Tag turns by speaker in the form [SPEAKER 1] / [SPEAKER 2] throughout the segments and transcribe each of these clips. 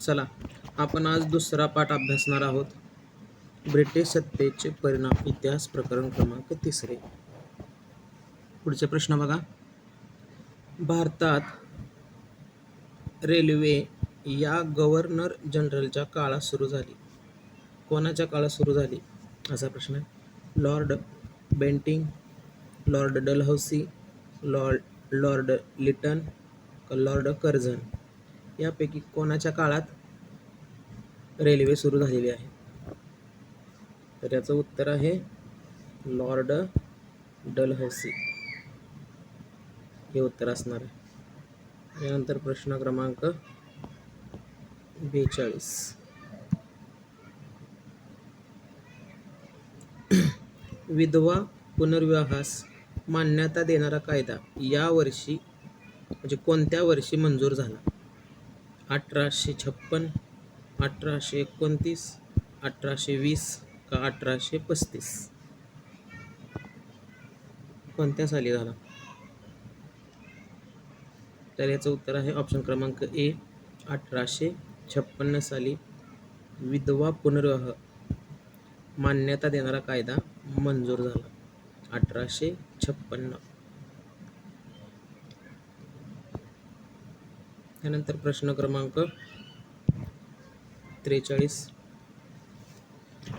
[SPEAKER 1] चला आपण आज दुसरा पाठ अभ्यासणार आहोत. ब्रिटिश सत्तेचे परिणाम इतिहास प्रकरण क्रमांक तिसरे. पुढचे प्रश्न बघा. भारतात रेल्वे या गव्हर्नर जनरलच्या काळात सुरू झाली. कोणाच्या काळात सुरू झाली? असा प्रश्न आहे. Lord Bentinck Lord Dalhousie Lord Lord Lytton Lord Curzon? यापैकी कोणाच्या काळात रेल्वे सुरू झालेली आहे? तर याचं उत्तर आहे लॉर्ड डलहौसी. हे उत्तर असणार आहे. यानंतर प्रश्न क्रमांक बेचाळीस. विधवा पुनर्विवाहास मान्यता देणारा कायदा या वर्षी म्हणजे कोणत्या वर्षी मंजूर झाला? अठराशे छप्पन अठराशे एकोणतीस अठराशे वीस का अठराशे पस्तीस? कोणत्या साली झाला? तर याचं उत्तर आहे ऑप्शन क्रमांक ए अठराशे छप्पन्न साली विधवा पुनर्विवाह. मान्यता देणारा कायदा मंजूर झाला. अठराशे छप्पन्न त्यानंतर प्रश्न क्रमांक त्रेचाळीस.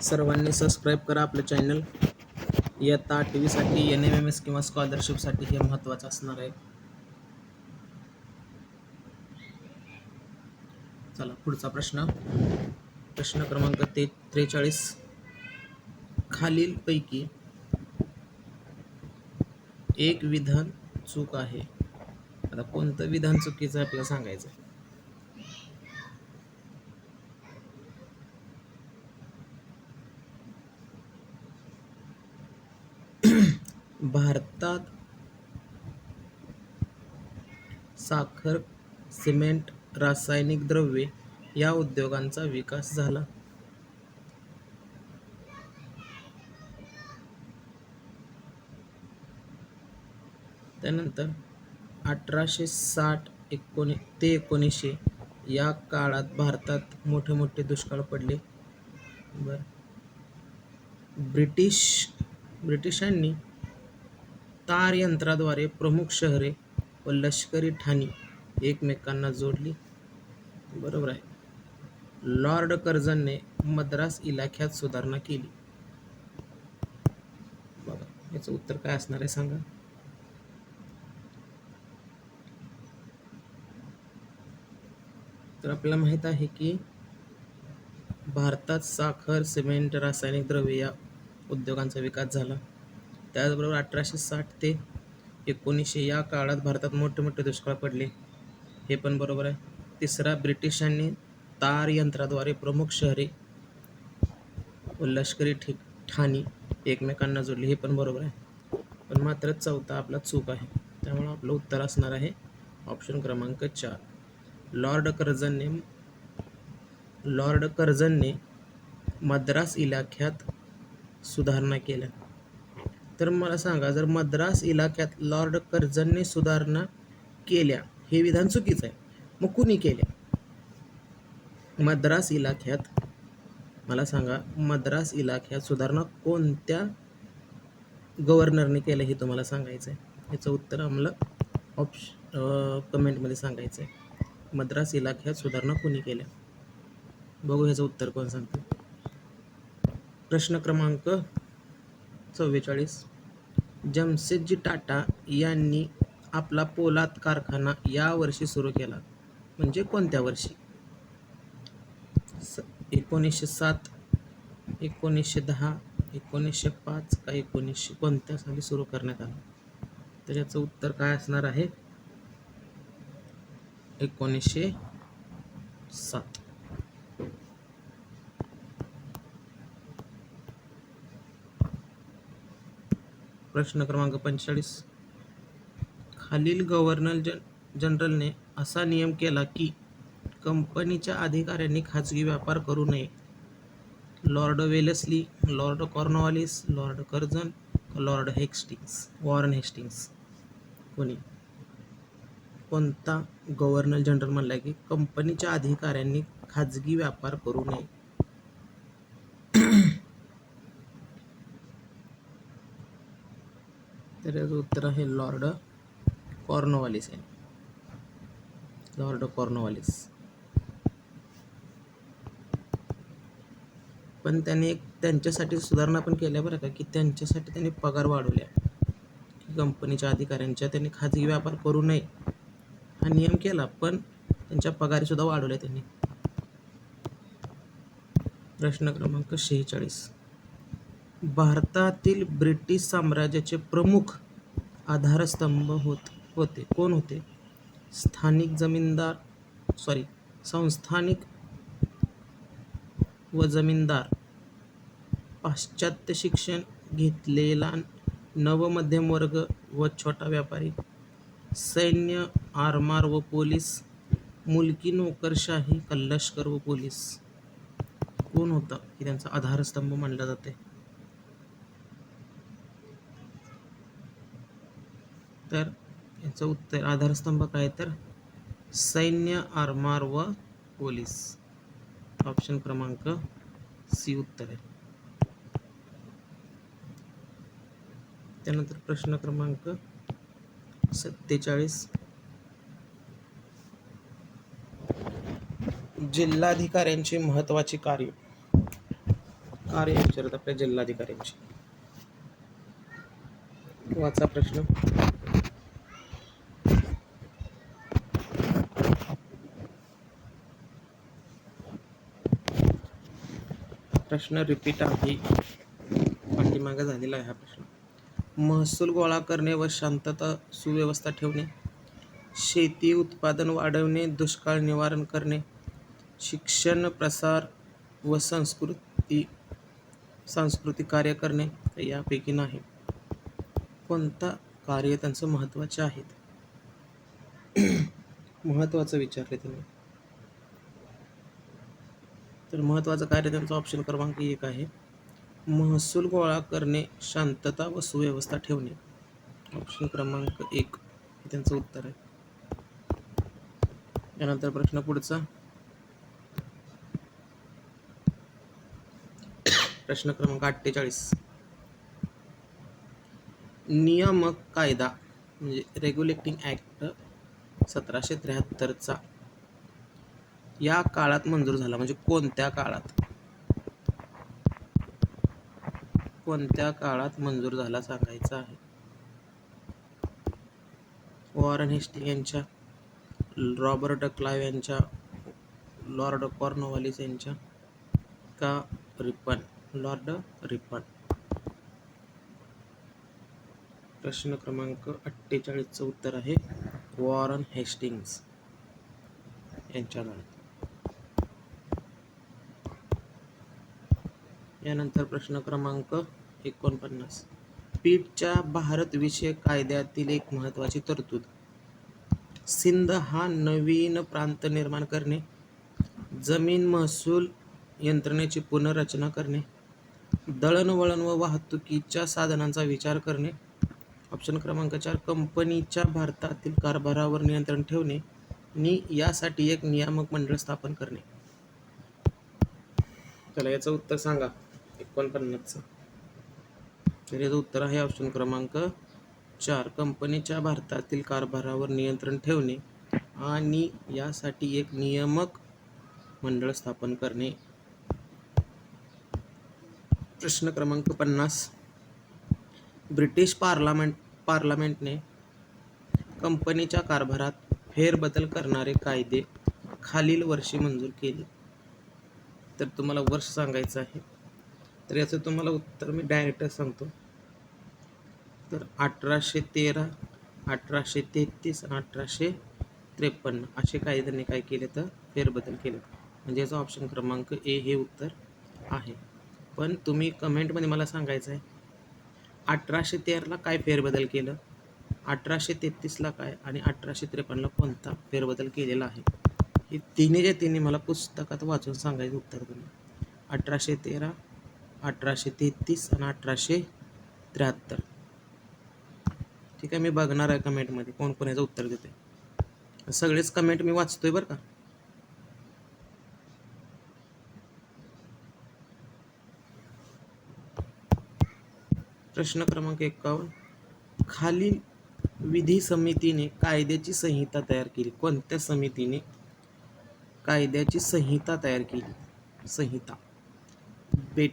[SPEAKER 1] सर्वांनी सबस्क्राईब करा आपलं चॅनल इयत्ता आठवीसाठी एन एम एम एस किंवा स्कॉलरशिपसाठी हे महत्त्वाचं असणार आहे. चला पुढचा प्रश्न. प्रश्न क्रमांक ते त्रेचाळीस. खालीलपैकी एक विधान चूक आहे. आता कोणतं विधान चुकीचं आपल्याला सांगायचं? भारतात साखर सिमेंट रासायनिक द्रव्ये या उद्योगांचा विकास झाला. त्यानंतर अठराशे साठ एकोणी ते एकोणीसशे या काळात भारतात मोठे मोठे दुष्काळ पडले. बर. ब्रिटिश ब्रिटिशांनी तार यंत्राद्वारे प्रमुख शहरे व लष्करी ठाणी एकमेकांना जोडली. बरोबर आहे. लॉर्ड कर्जनने मद्रास इलाख्यात सुधारणा केली. बघा याचं उत्तर काय असणार आहे सांगा. तर आपल्याला माहीत आहे की भारतात साखर सिमेंट रासायनिक द्रव्य या उद्योगांचा विकास झाला. त्याचबरोबर अठराशे साठ ते एकोणीसशे या काळात भारतात मोठे मोठे दुष्काळ पडले. हे पण बरोबर आहे. तिसरा ब्रिटिशांनी तार यंत्राद्वारे प्रमुख शहरे व लष्करी ठिक ठाणी एकमेकांना जोडली. हे पण बरोबर आहे. पण मात्र चौथा आपला चूक आहे. त्यामुळे आपलं उत्तर असणार आहे ऑप्शन क्रमांक चार. लॉर्ड कर्झनने लॉर्ड कर्झनने मद्रास इलाख्यात सुधारणा केल्या. तर मला सांगा जर मद्रास इलाख्यात लॉर्ड कर्झनने सुधारणा केल्या हे विधान चुकीचं आहे. मग कुणी केल्या? मद्रास इलाख्यात मला सांगा मद्रास इलाख्यात सुधारणा कोणत्या गव्हर्नरने केलं हे तुम्हाला सांगायचं आहे याचं उत्तर आम्हाला ऑप्श कमेंटमध्ये सांगायचं आहे मद्रास इलाख्यात सुधारणा कोणी केल्या? बघू ह्याचं उत्तर कोण सांगते. प्रश्न क्रमांक चव्वेचाळीस. जमशेदजी टाटा यांनी आपला पोलाद कारखाना या वर्षी सुरू केला. म्हणजे कोणत्या वर्षी? स एकोणीसशे सात एकोणीसशे दहा एकोणीसशे पाच का एकोणीसशे कोणत्या साली सुरू करण्यात आला? तर याचं उत्तर काय असणार आहे? एकोणीसशे सात. प्रश्न क्रमांक पंचेचाळीस. खालील गव्हर्नर जन जनरलने असा नियम केला की कंपनीच्या अधिकाऱ्यांनी खाजगी व्यापार करू नये. Lord Wellesley Lord Cornwallis Lord Curzon Lord Hastings Warren Hastings कोणी? कोणता गव्हर्नर जनरल म्हणला की कंपनीच्या अधिकाऱ्यांनी खाजगी व्यापार करू नये. तर याचं उत्तर आहे लॉर्ड कॉर्नोवालिस आहे. Lord Cornwallis. पण त्यांनी एक त्यांच्यासाठी सुधारणा पण केल्या बरं का की त्यांच्यासाठी त्यांनी पगार वाढवल्या. कंपनीच्या अधिकाऱ्यांच्या त्यांनी खाजगी व्यापार करू नये. हा नियम केला पण त्यांच्या पगारीसुद्धा वाढवल्या त्यांनी. प्रश्न क्रमांक शेहेचाळीस. भारतातील ब्रिटिश साम्राज्याचे प्रमुख आधारस्तंभ होत होते. कोण होते? स्थानिक जमीनदार सॉरी संस्थानिक व जमीनदार. पाश्चात्य शिक्षण घेतलेला नवमध्यम वर्ग व छोटा व्यापारी. सैन्य आरमार व पोलीस मुलकी नोकरशाही कल्लशकर व पोलीस. कोण होता? की त्यांचा आधारस्तंभ मानला जाते तर याचं उत्तर आधारस्तंभ काय तर? सैन्य आरमार व पोलीस. ऑप्शन क्रमांक सी उत्तर आहे. त्यानंतर प्रश्न क्रमांक सत्तेचाळीस. जिल्हाधिकाऱ्यांची महत्वाची कार्य. कार्य विचारत आपल्या जिल्हाधिकाऱ्यांची. वाचा प्रश्न. प्रश्न रिपीट आहे. पाठीमागे झालेला आहे हा प्रश्न. महसूल गोळा करणे व शांतता सुव्यवस्था ठेवणे. शेती उत्पादन वाढवणे दुष्काळ निवारण करणे. शिक्षण प्रसार व संस्कृती सांस्कृतिक कार्य करणे यापैकी नाही. कोणता कार्य त्यांचं महत्त्वाचे आहेत? महत्त्वाचं विचारले त्यांनी तर महत्त्वाचं कार्य त्यांचं ऑप्शन क्रमांक एक आहे. महसूल गोळा करणे शांतता व सुव्यवस्था ठेवणे. ऑप्शन क्रमांक एक हे त्यांचं उत्तर आहे. त्यानंतर प्रश्न पुढचा. प्रश्न क्रमांक अठ्ठेचाळीस. नियामक कायदा म्हणजे रेग्युलेटिंग ॲक्ट सतराशे त्र्याहत्तरचा या काळात मंजूर झाला. म्हणजे कोणत्या काळात? कोणत्या काळात मंजूर झाला सांगायचा आहे? वॉरन हेस्टिंग यांच्या रॉबर्ट क्लाइव यांच्या लॉर्ड कॉर्नवालिस यांच्या का रिपन? Lord Ripon. प्रश्न क्रमांक अठ्ठेचाळीसचं उत्तर आहे वॉरन हेस्टिंग्स यांच्या काळात. यानंतर प्रश्न क्रमांक एकोणपन्नास. पीठच्या भारतविषयक कायद्यातील एक महत्त्वाची तरतूद. सिंध हा नवीन प्रांत निर्माण करणे जमीन महसूल यंत्रणेची पुनर्रचना करणे दळणवळण व वाहतुकीच्या साधनांचा विचार करणे. ऑप्शन क्रमांक चार कंपनीच्या भारतातील कारभारावर नियंत्रण ठेवणे. आणि यासाठी एक नियामक मंडळ स्थापन करणे. चला याचं उत्तर सांगा. एकोणपन्नासचं. तर याचं उत्तर आहे ऑप्शन क्रमांक चार कंपनीच्या भारतातील कारभारावर नियंत्रण ठेवणे. आणि यासाठी एक नियामक मंडळ स्थापन करणे. प्रश्न क्रमांक पन्नास. ब्रिटिश पार्लामेंट पार्लमेंटने कंपनीच्या कारभारात फेरबदल करणारे कायदे खालील वर्षी मंजूर केले. तर तुम्हाला वर्ष सांगायचं आहे. तर याचं तुम्हाला उत्तर मी डायरेक्ट सांगतो. तर अठराशे तेरा अठराशे तेहतीस आणि अठराशे त्रेपन्न असे कायद्यांनी काय केले तर फेरबदल केले. म्हणजे याचा ऑप्शन क्रमांक ए हे उत्तर आहे. पण तुम्ही कमेंटमध्ये मला सांगायचं आहे अठराशे तेराला काय फेरबदल केलं? अठराशे तेहतीसला काय आणि अठराशे त्रेपन्नला कोणता फेरबदल केलेला आहे? हे तिन्हीच्या तिन्ही मला पुस्तकात वाचून सांगायचं उत्तर तुम्ही अठराशे तेरा अठराशे तेहतीस आणि अठराशे त्र्याहत्तर. ठीक आहे मी बघणार आहे कमेंटमध्ये कोण कोण याचं उत्तर देते सगळेच कमेंट मी वाचतोय बरं का. प्रश्न क्रमांक एकावन्न. खालील विधी समितीने कायद्याची संहिता तयार केली. कोणत्या समितीने? कायद्याची संहिता तयार केली. संहिता. बेट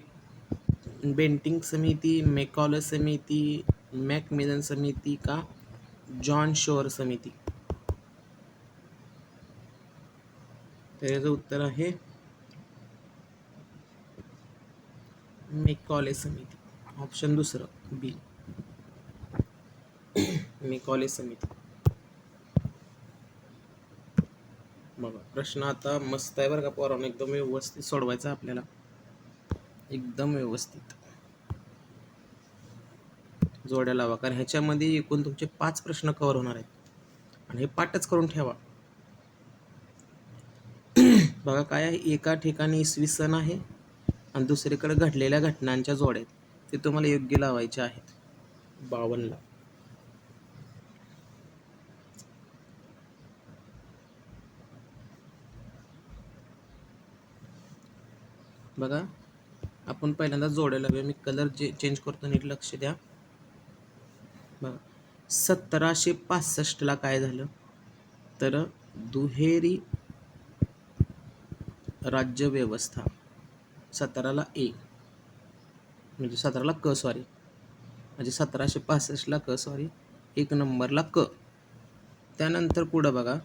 [SPEAKER 1] बेंटिंग समिती मेकॉल समिती मॅकमिलन समिती का? जॉन शोअर समिती. तर याचं उत्तर आहे मेकॉले समिती. ऑप्शन दुसरं बी मेकॉले समिती. बघा प्रश्न आता मस्त आहे बरं का पोरांनो. एकदम व्यवस्थित सोडवायचा आपल्याला. एकदम व्यवस्थित. जोड्या लावा कारण ह्याच्यामध्ये एकूण तुमचे पाच प्रश्न कव्हर होणार आहेत. आणि हे पाठच करून ठेवा. बघा काय आहे? एका ठिकाणी इसवी सन आहे आणि दुसरीकडे घडलेल्या घटनांच्या जोड्या आहेत. ते तुम्हाला योग्य लावायचे आहेत. बावनला बघा आपण पहिल्यांदा जोड्या लावूया मी कलर जे चेंज करतो नीट लक्ष द्या. बघा सतराशे पासष्टला काय झालं? तर दुहेरी राज्यव्यवस्था सतराला ए म्हणजे सतराला क सॉरी म्हणजे सतराशे पासष्टला क सॉरी एक नंबरला क. त्यानंतर पुढं बघा.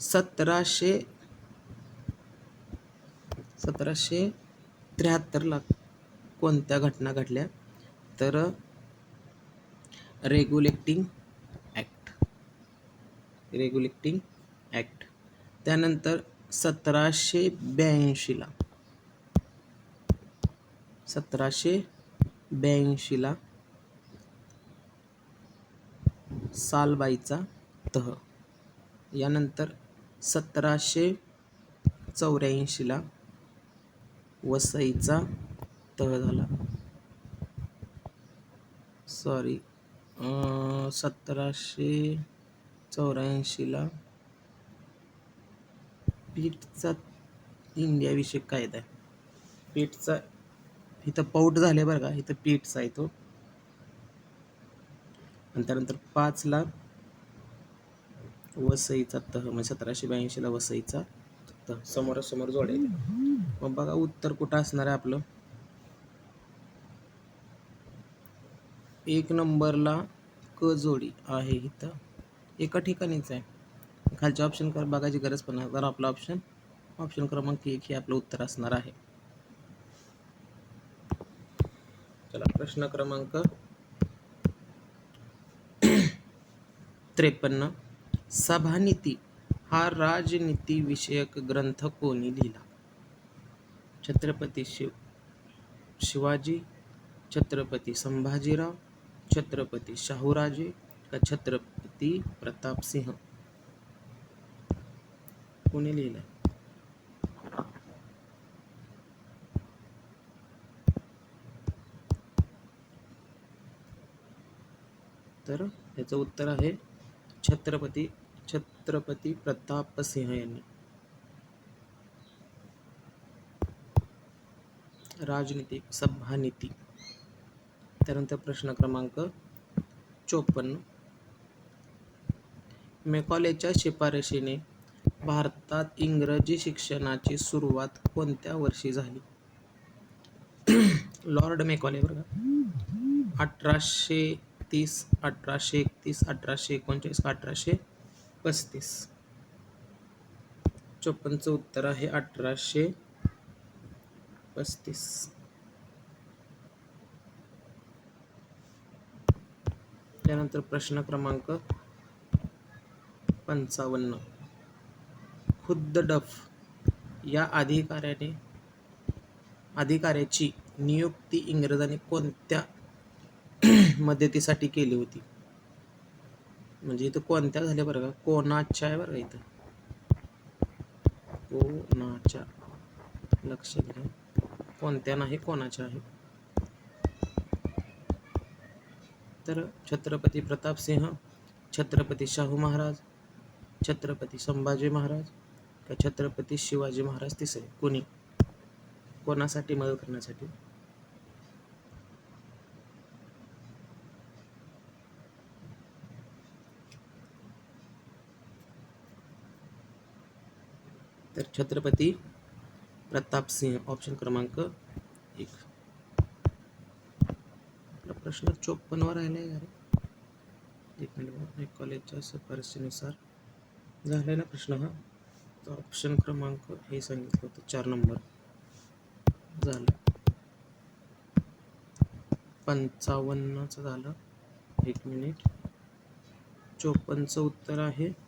[SPEAKER 1] सतराशे सतराशे त्र्याहत्तरला कोणत्या घटना घडल्या? तर रेग्युलेटिंग ॲक्ट रेग्युलेटिंग ॲक्ट त्यानंतर सतराशे ब्याऐंशीला. सतराशे ब्याऐंशीला सालबाईचा तह. यानंतर सतराशे चौऱ्याऐंशीला वसईचा तह झाला. सॉरी सतराशे चौऱ्याऐंशीला पीठचा इंडियाविषयक कायदा आहे. पीठचा इथं पौट झाले बरं का इथं पीठचा आहे तो. आणि त्यानंतर पाचला वसईचा तह म्हणजे सतराशे ब्याऐंशीला वसईचा तह. समोरासमोर जोडे मग बघा उत्तर कुठं असणार आहे आपलं. एक नंबरला क जोडी आहे इथं. एका ठिकाणीच आहे. खालच्या ऑप्शन कर बघायची गरज पण नाही तर आपला ऑप्शन ऑप्शन क्रमांक एक हे आपलं उत्तर असणार आहे. चला, प्रश्न क्रमांक त्रेपन्न. सभानीती हा राजनीती विषयक ग्रंथ कोणी लिहिला? छत्रपती शिव, शिवाजी, छत्रपती संभाजीराव, छत्रपती शाहूराजे का छत्रपती प्रतापसिंह? कोणी लिहिलंय? तर याचं उत्तर आहे छत्रपती छत्रपती प्रतापसिंह यांनी. राजनीतिक सभानीती त्यानंतर प्रश्न क्रमांक चोपन्न. मेकॉलेच्या शिफारशीने भारतात इंग्रजी शिक्षणाची सुरुवात कोणत्या वर्षी झाली? लॉर्ड मेकॉले बघा अठराशे तीस अठराशे एकतीस अठराशे एकोणचाळीस अठराशे पस्तीस. चोपन्नचं उत्तर आहे अठराशे पस्तीस. त्यानंतर प्रश्न क्रमांक पंचावन्न. खुद्द डफ या अधिकाऱ्याने अधिकाऱ्याची नियुक्ती इंग्रजांनी कोणत्या मदतीसाठी केली होती. म्हणजे इथं कोणत्या झाल्या बरं का? कोणाच्या आहे बरं का इथं? कोणाच्या? लक्षात घ्या कोणत्या नाही कोणाच्या आहे? तर छत्रपती प्रतापसिंह छत्रपती शाहू महाराज छत्रपती संभाजी महाराज का छत्रपती शिवाजी महाराज तिसरे? कोणी? कोणासाठी मदत करण्यासाठी? तर छत्रपती प्रताप सिंह ऑप्शन क्रमांक एक. आपला प्रश्न चोपन्नवर राहिला आहे अरे एक मिनिट कॉलेजच्या शिफारशीनुसार झाला ना प्रश्न हा. तर ऑप्शन क्रमांक हे सांगितलं होतं चार नंबर झालं. पंचावन्नचं झालं. एक मिनिट चोपन्नचं उत्तर आहे.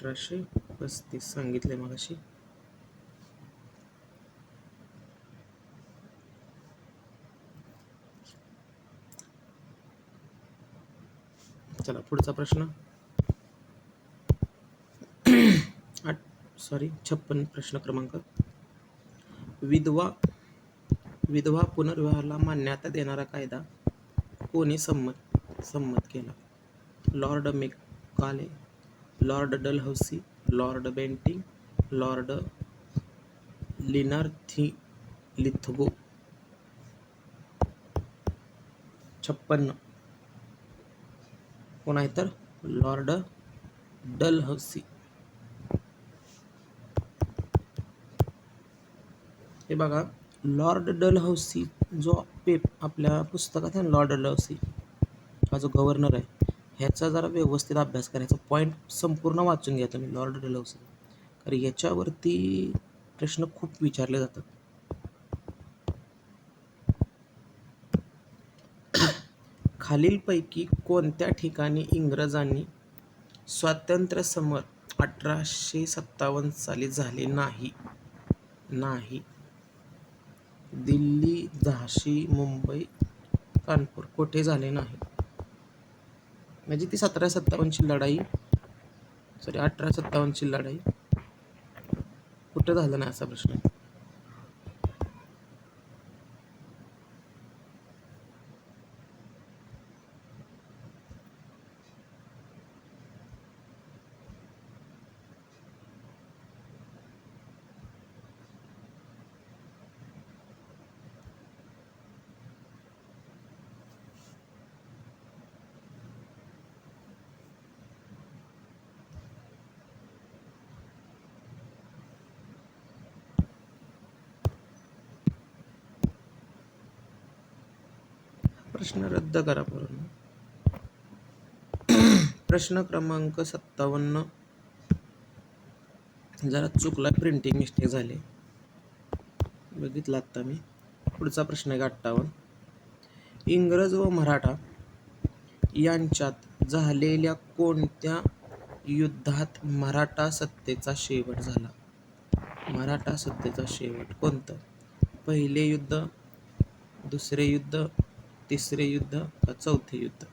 [SPEAKER 1] अठराशे पस्तीस सांगितलंय मगाशी. चला पुढचा प्रश्न. आठ सॉरी छप्पन प्रश्न क्रमांक. विधवा विधवा पुनर्विवाहाला मान्यता देणारा कायदा कोणी संमत संमत केला? Lord Macaulay Lord Dalhousie Lord Bentinck Lord Linlithgow. छप्पन्न कोण आहे तर? Lord Dalhousie. हे बघा लॉर्ड डलहौसी जो पेप आपल्या पुस्तकात आहे ना लॉर्ड डलहौसी हा जो गव्हर्नर आहे ह्याचा जरा व्यवस्थित अभ्यास करायचा. पॉईंट संपूर्ण वाचून घ्या तुम्ही लॉर्ड डलहौसी कारण याच्यावरती प्रश्न खूप विचारले जातात. खालीलपैकी कोणत्या ठिकाणी इंग्रजांनी स्वातंत्र्य समर अठराशे सत्तावन्न साली झाले नाही? नाही. दिल्ली झाशी मुंबई कानपूर कुठे झाले नाही? म्हणजे ती सतरा सत्तावन्नची लढाई सॉरी अठरा सत्तावन्नची लढाई. कुठं झालं नाही असा प्रश्न? प्रश्न रद्द करा बरोबर प्रश्न क्रमांक सत्तावन्न. जरा चुकला प्रिंटिंग मिस्टेक झाली. बघितलं आत्ता मी. पुढचा प्रश्न आहे अठ्ठावन्न. इंग्रज व मराठा यांच्यात झालेल्या कोणत्या युद्धात मराठा सत्तेचा शेवट झाला? मराठा सत्तेचा शेवट कोणतं? पहिले युद्ध दुसरे युद्ध तिसरे युद्ध का चौथे युद्ध?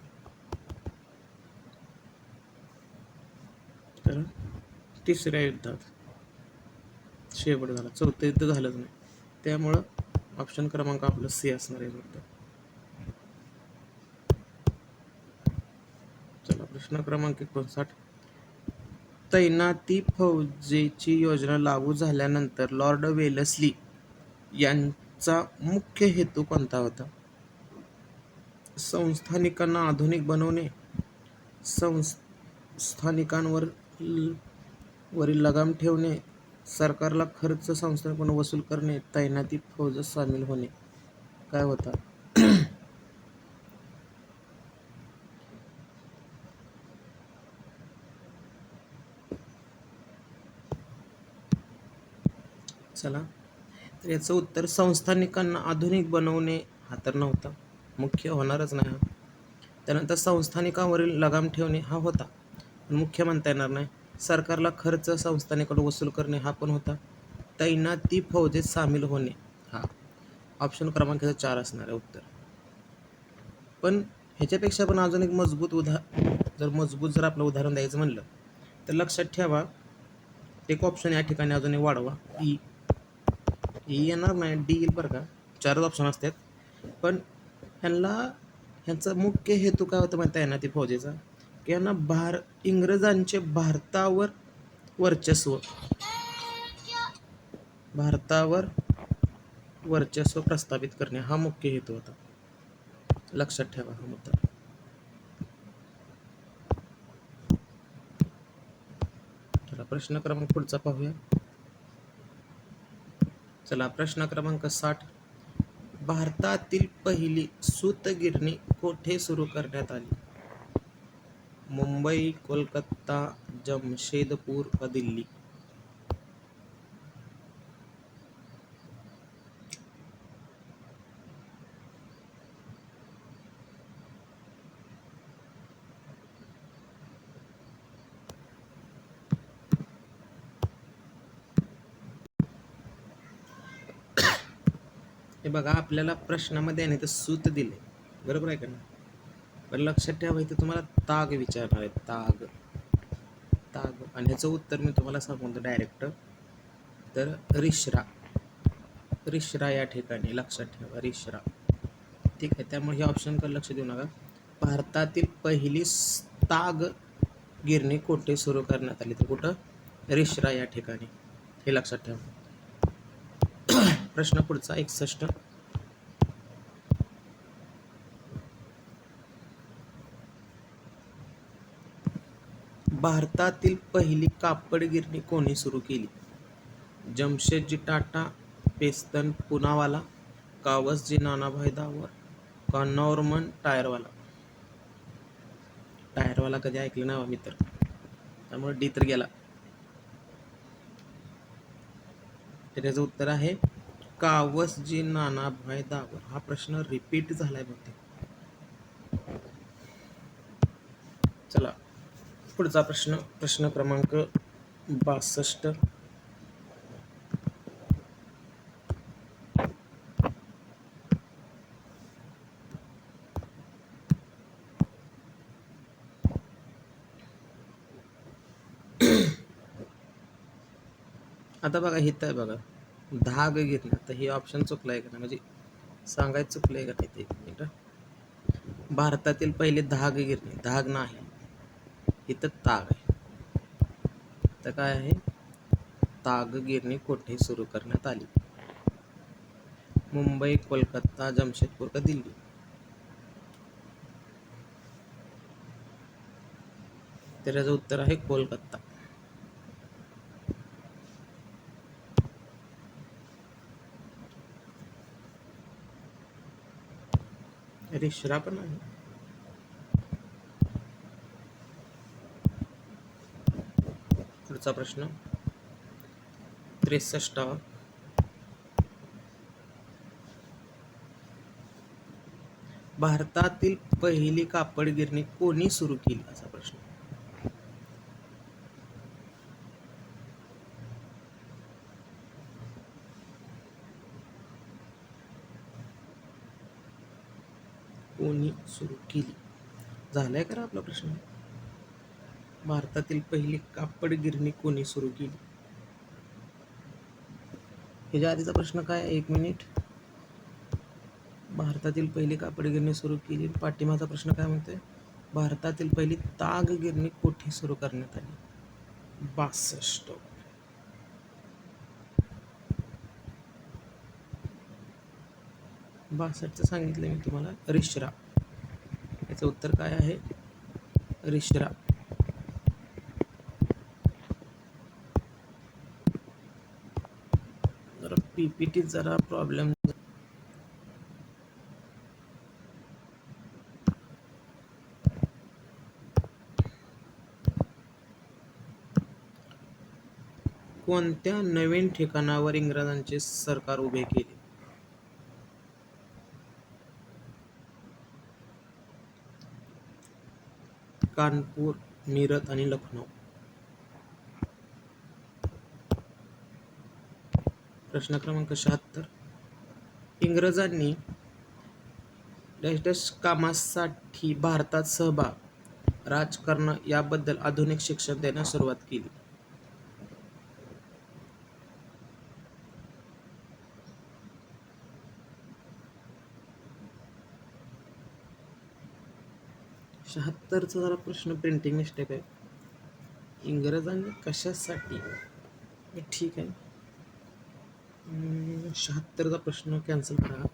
[SPEAKER 1] तर तिसऱ्या युद्धात शेवट झाला. चौथं युद्ध झालंच नाही. त्यामुळं ऑप्शन क्रमांक आपलं सी असणार आहे फक्त. चला प्रश्न क्रमांक एकोणसाठ. तैनाती फौजेची योजना लागू झाल्यानंतर लॉर्ड वेलस्ली यांचा मुख्य हेतू कोणता होता? संस्थानिकांना आधुनिक बनवणे. संस्थानिकांवर वरील लगाम ठेवणे. सरकारला खर्च संस्थानिकांना वसूल करणे. तैनाती फौज सामील होणे. काय होता? चला. तर याचं उत्तर संस्थानिकांना आधुनिक बनवणे हा तर नव्हता. मुख्य होणारच नाही हा. त्यानंतर संस्थानिकांवरील लगाम ठेवणे हा होता. पण मुख्य म्हणता येणार नाही. सरकारला खर्च संस्थानिकडून वसूल करणे हा पण होता. तैनाती फौजेत सामील होणे हा. ऑप्शन क्रमांकाचं चार असणार आहे उत्तर. पण ह्याच्यापेक्षा पण अजून एक मजबूत उदा जर मजबूत जर आपलं उदाहरण द्यायचं म्हणलं तर लक्षात ठेवा एक ऑप्शन या ठिकाणी अजून एक वाढवा. ई ई येणार नाही. डी येईल बरं का. चारच ऑप्शन असतात. पण ह्यांना ह्यांचा मुख्य हेतू काय होता माहिती आहे ना ती फौजेचा? की यांना भार इंग्रजांचे भारतावर वर्चस्व. भारतावर वर्चस्व प्रस्थापित करणे हा मुख्य हेतू होता. लक्षात ठेवा हा मुद्दा. चला प्रश्न क्रमांक पुढचा पाहूया. चला प्रश्न क्रमांक साठ. भारतातील पहिली सूतगिरणी कोठे सुरू करण्यात आली? मुंबई कोलकत्ता जमशेदपूर व दिल्ली? हे बघा आपल्याला प्रश्नामध्ये आहे ना इथं सूत दिले बरोबर आहे का ना बरं लक्षात ठेवा इथे तुम्हाला ताग विचारणार आहे ताग. ताग. आणि ह्याचं उत्तर मी तुम्हाला सांगतो डायरेक्ट तर रिश्रा. रिश्रा या ठिकाणी लक्षात ठेवा रिश्रा. ठीक आहे त्यामुळे हे ऑप्शनकडे लक्ष देऊ नका. भारतातील पहिली ताग गिरणी कोठे सुरू करण्यात आली? तर कुठं? रिश्रा या ठिकाणी. हे लक्षात ठेवा. प्रश्न पुढचा एकसष्ट. भारतातील पहिली कापड गिरणी कोणी सुरू केली? जमशेदजी टाटा पेस्तन पुनावाला कावसजी नानाभाई दावर का नॉर्मन टायरवाला. टायरवाला कधी ऐकलं ना तर. त्यामुळे डी तर गेला. त्याचं उत्तर आहे कावसजी नानाभाई दावर. हा प्रश्न रिपीट झालाय बहुतेक. चला पुढचा प्रश्न प्रश्न क्रमांक बासष्ट. आता बघा हित आहे बघा. धाग गिरणी तर हे ऑप्शन चुकलं आहे का नाही? म्हणजे सांगायचं चुकलं आहे का नाही ते? एक भारतातील पहिले धाग गिरणी धाग नाही. इथं ताग आहे. तर काय आहे? ताग गिरणी कोठे सुरू करण्यात आली? मुंबई कोलकाता जमशेदपूर का दिल्ली? तर याचं उत्तर आहे कोलकाता. रिश्रा पण आहे पुढचा प्रश्न. त्रेसष्ट. भारतातील पहिली कापड गिरणी कोणी सुरू केली? असा प्रश्न कोणी सुरू केली. झालाय का आपला प्रश्न? भारतातील पहिली कापड गिरणी कोणी सुरू केली? ह्याच्या आधीचा प्रश्न काय? आहे? एक मिनिट. भारतातील पहिली कापड गिरणी सुरू केली. पाठिंबाचा प्रश्न काय म्हणतोय? भारतातील पहिली ताग गिरणी कोठे सुरू करण्यात आली? बासष्ट. बासष्टचं सांगितलं मी तुम्हाला. रिश्रा. याचं उत्तर काय आहे? रिश्रा. पीपीटी जरा प्रॉब्लेम कोणत्या नवीन ठिकाणावर इंग्रजांचे सरकार उभे केले? कानपूर मीरत आणि लखनौ. प्रश्न क्रमांक शहात्तर. इंग्रजांनी डॅश डॅश कामासाठी भारतात सहभाग राजकारण याबद्दल आधुनिक शिक्षण देण्यास सुरुवात केली. शहात्तरचा जरा प्रश्न प्रिंटिंग मिस्टेक आहे. इंग्रजांनी कशासाठी? ठीक आहे. शहात्तरचा प्रश्न कॅन्सल करा.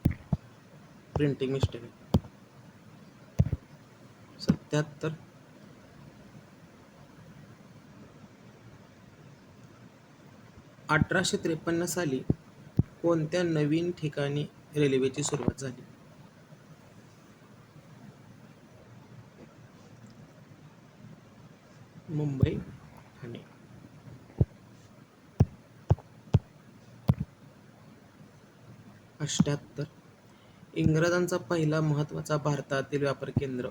[SPEAKER 1] प्रिंटिंग मिस्टेक आहे. सत्याहत्तर. अठराशे त्रेपन्न साली कोणत्या नवीन ठिकाणी रेल्वेची सुरुवात झाली? मुंबई ठाणे. अष्ट्याहत्तर. इंग्रजांचा पहिला महत्त्वाचा भारतातील व्यापार केंद्र.